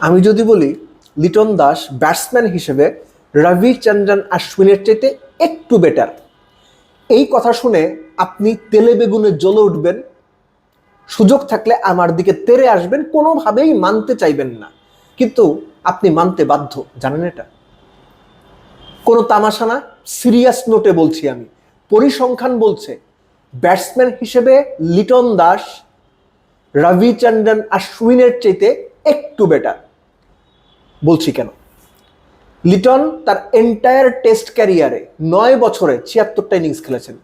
আমি যদি বলি, লিটন দাস ব্যাটসম্যান হিসেবে রবিচন্দ্রন আশ্বিনের চাইতে একটু বেটার এই কথা শুনে আপনি তেলে বেগুনে জ্বলে উঠবেন। সুযোগ থাকলে আমার দিকে তেরে আসবেন, কোনোভাবেই মানতে চাইবেন না। কিন্তু আপনি মানতে বাধ্য, জানেন এটা? কোনো তামাশা না সিরিয়াস নোটে বলছি আমি। পরিসংখ্যান বলছে, ব্যাটসম্যান হিসেবে লিটন দাস রবিচন্দ্রন আশ্বিনের চাইতে একটু বেটার বলছি কেন? লিটন তার এন্টায়ার টেস্ট ক্যারিয়ারে নয় বছরে ছিয়াত্তরটা ইনিংস খেলেছেন।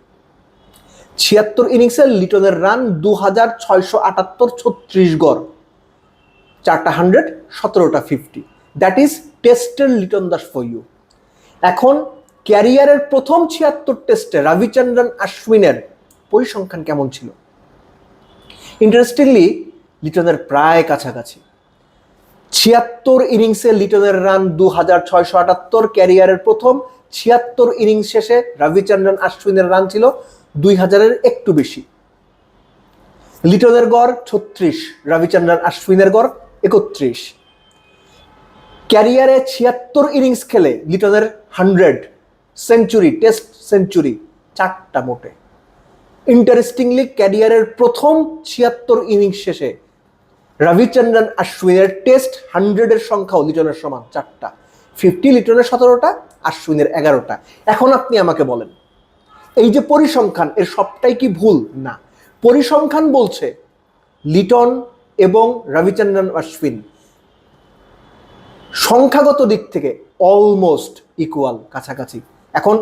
ছিয়াত্তর ইনিংসে লিটনের রান দু হাজার ছয়শো আটাত্তর ছত্রিশ গড়। চারটা হান্ড্রেড সতেরোটা ফিফটি দ্যাট ইজ টেস্টের লিটন দাস ফর ইউ এখন ক্যারিয়ারের প্রথম ছিয়াত্তর টেস্টে রবিচন্দ্রন আশ্বিনের পরিসংখ্যান কেমন ছিল? ইন্টারেস্টিংলি লিটনের প্রায় কাছাকাছি। ছিয়াত্তর ইনিংসে লিটনের রান দু হাজার ছয়শো আটাত্তর ক্যারিয়ারের প্রথম। ছিয়াত্তর ইনিংস শেষে রবিচন্দ্রন আশ্বিনের রান ছিল দুই হাজারের একটু বেশি। লিটনের গড় ছত্রিশ, রবিচন্দ্রন আশ্বিনের গড় একত্রিশ। ক্যারিয়ারে ছিয়াত্তর ইনিংস খেলে লিটনের হান্ড্রেড সেঞ্চুরি, টেস্ট সেঞ্চুরি চারটা মোটে। ইন্টারেস্টিংলি ক্যারিয়ারের প্রথম ছিয়াত্তর ইনিংস শেষে রবিচন্দ্রন আশ্বিনের টেস্ট হান্ড্রেডের সংখ্যাও লিটনের সমান চারটা। ফিফটি লিটনের সতেরোটা আশ্বিনের এগারোটা। এখন আপনি আমাকে বলেন, এই যে পরিসংখ্যান, এর সবটাই কি ভুল? না। পরিসংখ্যান বলছে লিটন এবং রবিচন্দ্রন অশ্বিন সংখ্যাগত দিক থেকে অলমোস্ট ইকুয়াল কাছাকাছি। এখন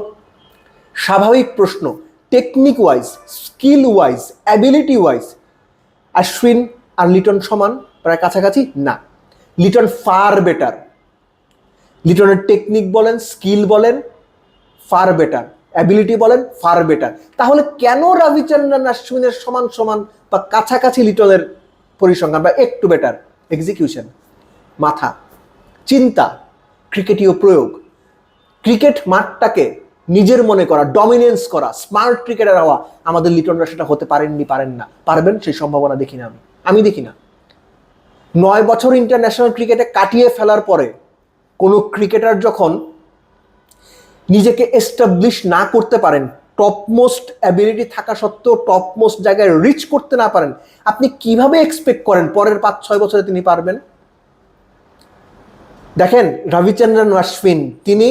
স্বাভাবিক প্রশ্ন technique wise skill wise ability wise Ashwin আর লিটন সমান? প্রায় কাছাকাছি? না। লিটন ফার বেটার লিটনের টেকনিক বলেন স্কিল বলেন ফার বেটার অ্যাবিলিটি বলেন ফার বেটার তাহলে কেন রবিচন্দ্রন আশ্বিনের সমান সমান বা কাছাকাছি লিটনের পরিসংখ্যান বা একটু বেটার এক্সিকিউশন মাথা. চিন্তা. ক্রিকেটীয় প্রয়োগ. ক্রিকেট মাঠটাকে নিজের মনে করা ডমিনেন্স করা স্মার্ট ক্রিকেটার হওয়া আমাদের লিটনরা সেটা হতে পারেননি, পারেন না। পারবেন? সেই সম্ভাবনা দেখি না আমি। আমি দেখি না। নয় বছর ইন্টারন্যাশনাল ক্রিকেটে কাটিয়ে ফেলার পরে কোনো ক্রিকেটার যখন নিজেকে এস্টাবলিশ না করতে পারেন টপমোস্ট অ্যাবিলিটি থাকা সত্ত্বেও টপমোস্ট জায়গায় রিচ করতে না পারেন, আপনি কীভাবে এক্সপেক্ট করেন পরের পাঁচ, ছয় বছরে তিনি পারবেন? দেখেন রবিচন্দ্রন অশ্বিন, তিনি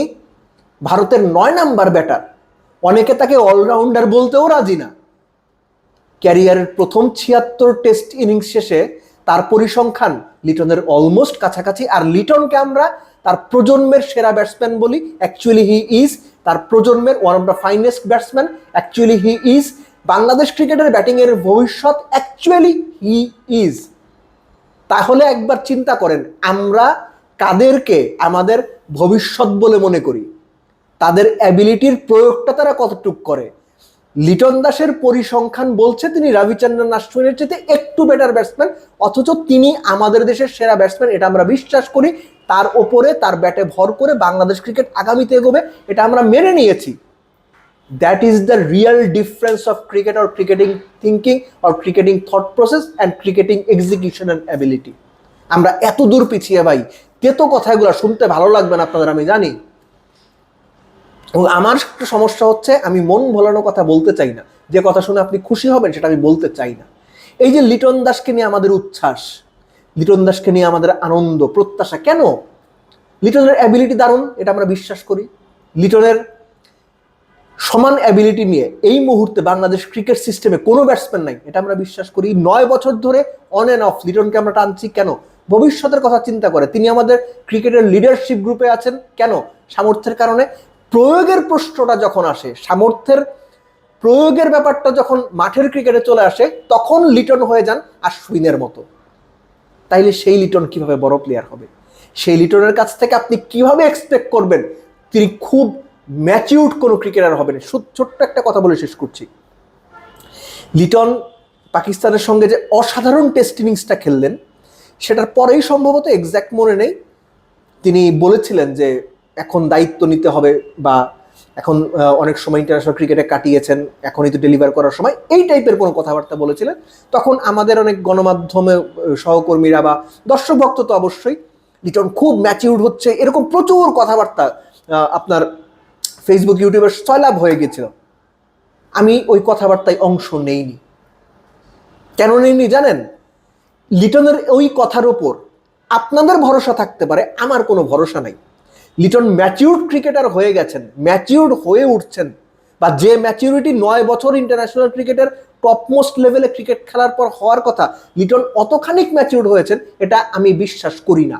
ভারতের নয় নাম্বার ব্যাটার অনেকে তাকে অলরাউন্ডার বলতেও রাজি না। ক্যারিয়ারের প্রথম ছিয়াত্তর টেস্ট ইনিংস শেষে তার পরিসংখ্যান লিটনের অলমোস্ট কাছাকাছি। আর লিটনকে আমরা তার প্রজন্মের সেরা ব্যাটসম্যান বলি। অ্যাকচুয়ালি হি ইজ তার প্রজন্মের one of the finest batsman actually he is Bangladesh ক্রিকেটের ব্যাটিংয়ের ভবিষ্যৎ। অ্যাকচুয়ালি হি ইজ তাহলে একবার চিন্তা করেন, আমরা কাদেরকে আমাদের ভবিষ্যৎ বলে মনে করি? তাদের অ্যাবিলিটির প্রয়োগটা তারা কতটুক করে? লিটন দাসের পরিসংখ্যান বলছে তিনি রবিচন্দ্রন আশ্বিনের চেয়ে একটু বেটার ব্যাটসম্যান অথচ তিনি আমাদের দেশের সেরা ব্যাটসম্যান এটা আমরা বিশ্বাস করি। তার ওপরে, তার ব্যাটে ভর করে বাংলাদেশ ক্রিকেট আগামীতে এগোবে, এটা আমরা মেনে নিয়েছি। That is the real difference of cricket or cricketing thinking or cricketing thought process and cricketing execution and ability আমরা এত দূর পিছিয়ে ভাই, তেতো কথাগুলো শুনতে ভালো লাগবে না আপনাদের, আমি জানি। এবং আমার একটা সমস্যা হচ্ছে আমি মন ভোলানো কথা বলতে চাই না। যে কথা শুনে আপনি খুশি হবেন সেটা আমি বলতে চাই না। এই যে লিটন দাসকে নিয়ে আমাদের উচ্ছ্বাস, লিটন দাসকে নিয়ে আমাদের আনন্দ, প্রত্যাশা, কেন? লিটনের অ্যাবিলিটি দারুণ, এটা আমরা বিশ্বাস করি। লিটনের সমান অ্যাবিলিটি নিয়ে এই মুহূর্তে বাংলাদেশ ক্রিকেট সিস্টেমে কোনো ব্যাটসম্যান নাই, এটা আমরা বিশ্বাস করি। নয় বছর ধরে অন অ্যান্ড অফ লিটনকে আমরা টানছি, কেন? ভবিষ্যতের কথা চিন্তা করে। তিনি আমাদের ক্রিকেটের লিডারশিপ গ্রুপে আছেন, কেন? সামর্থ্যের কারণে। প্রয়োগের প্রশ্নটা যখন আসে, সামর্থ্যের প্রয়োগের ব্যাপারটা যখন মাঠের ক্রিকেটে চলে আসে, তখন লিটন হয়ে যান আশ্বিনের মতো। তাইলে সেই লিটন কীভাবে বড় প্লেয়ার হবে? সেই লিটনের কাছ থেকে আপনি কীভাবে এক্সপেক্ট করবেন? তিনি খুব ম্যাচিউড কোনো ক্রিকেটার হবেন? ছোট্ট একটা কথা বলে শেষ করছি। লিটন পাকিস্তানের সঙ্গে যে অসাধারণ টেস্ট ইনিংসটা খেললেন, সেটার পরেই সম্ভবত এক্স্যাক্ট মনে নেই। তিনি বলেছিলেন যে এখন দায়িত্ব নিতে হবে বা এখন অনেক সময় ইন্টারন্যাশনাল ক্রিকেটে কাটিয়েছেন, এখনই তো ডেলিভার করার সময়। এই টাইপের কোনো কথাবার্তা বলেছিলেন। তখন আমাদের অনেক গণমাধ্যমে সহকর্মীরা বা দর্শক ভক্ত তো অবশ্যই লিটন খুব ম্যাচিউর্ড হচ্ছে। এরকম প্রচুর কথাবার্তা আপনার ফেসবুক ইউটিউবে সয়লাভ হয়ে গেছিল। আমি ওই কথাবার্তায় অংশ নেইনি। কেন নেইনি জানেন? লিটনের ওই কথার ওপর আপনাদের ভরসা থাকতে পারে, আমার কোনো ভরসা নাই। লিটন ম্যাচিউর্ড ক্রিকেটার হয়ে গেছেন ম্যাচিউর্ড হয়ে উঠছেন বা যে ম্যাচিউরিটি নয় বছর ইন্টারন্যাশনাল ক্রিকেটের টপমোস্ট লেভেলে ক্রিকেট খেলার পর হওয়ার কথা, লিটন অতখানিক ম্যাচিউর্ড হয়েছেন, এটা আমি বিশ্বাস করি না।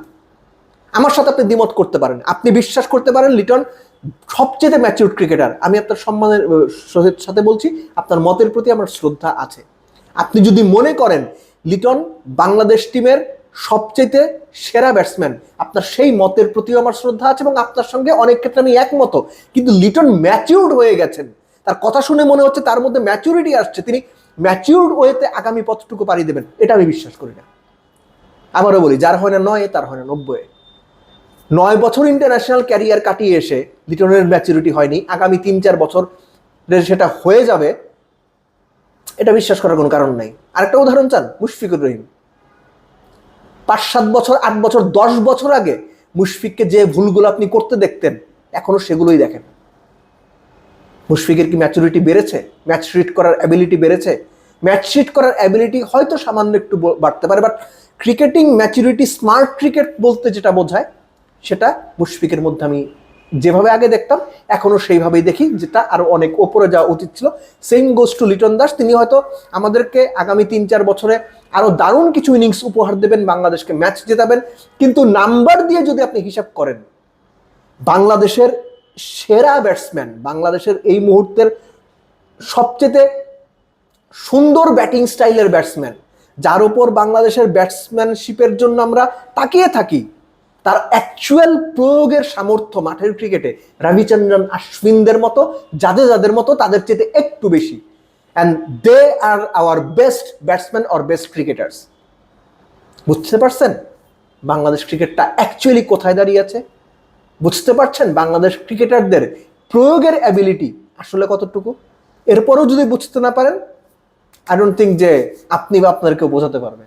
আমার সাথে আপনি দ্বিমত করতে পারেন, আপনি বিশ্বাস করতে পারেন লিটন সবচেয়ে ম্যাচিউর্ড ক্রিকেটার। আমি আপনার সম্মানের সাথে বলছি, আপনার মতের প্রতি আমার শ্রদ্ধা আছে। আপনি যদি মনে করেন, লিটন বাংলাদেশ টিমের সবচেয়ে সেরা ব্যাটসম্যান আপনার সেই মতের প্রতিও আমার শ্রদ্ধা আছে এবং আপনার সঙ্গে অনেক ক্ষেত্রে আমি একমত। কিন্তু লিটন ম্যাচিউর্ড হয়ে গেছেন। তার কথা শুনে মনে হচ্ছে তার মধ্যে ম্যাচিউরিটি আসছে। তিনি ম্যাচিউর্ড ওয়েতে আগামী পথটুকু পাড়ি দেবেন। এটা আমি বিশ্বাস করি না। আবারও বলি, যার হয় না নয়, তার হয় না নব্বই। নয় বছর ইন্টারন্যাশনাল ক্যারিয়ার কাটিয়ে এসে লিটনের ম্যাচুরিটি হয়নি। আগামী তিন চার বছর সেটা হয়ে যাবে, এটা বিশ্বাস করার কোনো কারণ নাই। আরেকটা উদাহরণ চান, মুশফিকুর রহিম। পাঁচ সাত বছর, আট বছর, দশ বছর আগে মুশফিককে যে ভুলগুলো আপনি করতে দেখতেন, এখনও সেগুলোই দেখেন। মুশফিকের কি ম্যাচুরিটি বেড়েছে? ম্যাচ রিড করার অ্যাবিলিটি বেড়েছে? ম্যাচ রিড করার অ্যাবিলিটি হয়তো সামান্য একটু বাড়তে পারে but cricketing maturity smart cricket বলতে যেটা বোঝায়, সেটা মুশফিকের মধ্যে আমি যেভাবে আগে দেখতাম, এখনও সেইভাবেই দেখি, যেটা আরও অনেক ওপরে যাওয়া উচিত ছিল। Same goes to Liton Das, তিনি হয়তো আমাদেরকে আগামী তিন চার বছরে আরও দারুণ কিছু ইনিংস উপহার দেবেন, বাংলাদেশকে ম্যাচ জেতাবেন। কিন্তু নাম্বার দিয়ে যদি আপনি হিসাব করেন, বাংলাদেশের সেরা ব্যাটসম্যান বাংলাদেশের এই মুহূর্তের সবচেয়ে সুন্দর ব্যাটিং স্টাইলের ব্যাটসম্যান যার উপর বাংলাদেশের ব্যাটসম্যানশিপের জন্য আমরা তাকিয়ে থাকি, তার অ্যাকচুয়াল প্রয়োগের সামর্থ্য মাঠের ক্রিকেটে রবিচন্দ্রন আশ্বিনদের মতো, যাদের যাদের মতো, তাদের চেয়ে একটু বেশি। And they are our best batsman or best cricketers বুঝতে পারছেন? বাংলাদেশ ক্রিকেটটা অ্যাকচুয়ালি কোথায় দাঁড়িয়ে আছে? বুঝতে পারছেন? বাংলাদেশ ক্রিকেটারদের প্রয়োগের অ্যাবিলিটি আসলে কতটুকু? এরপরেও যদি বুঝতে না পারেন আই ডোন্ট থিঙ্ক যে আপনি বা আপনার কেউ বোঝাতে পারবে।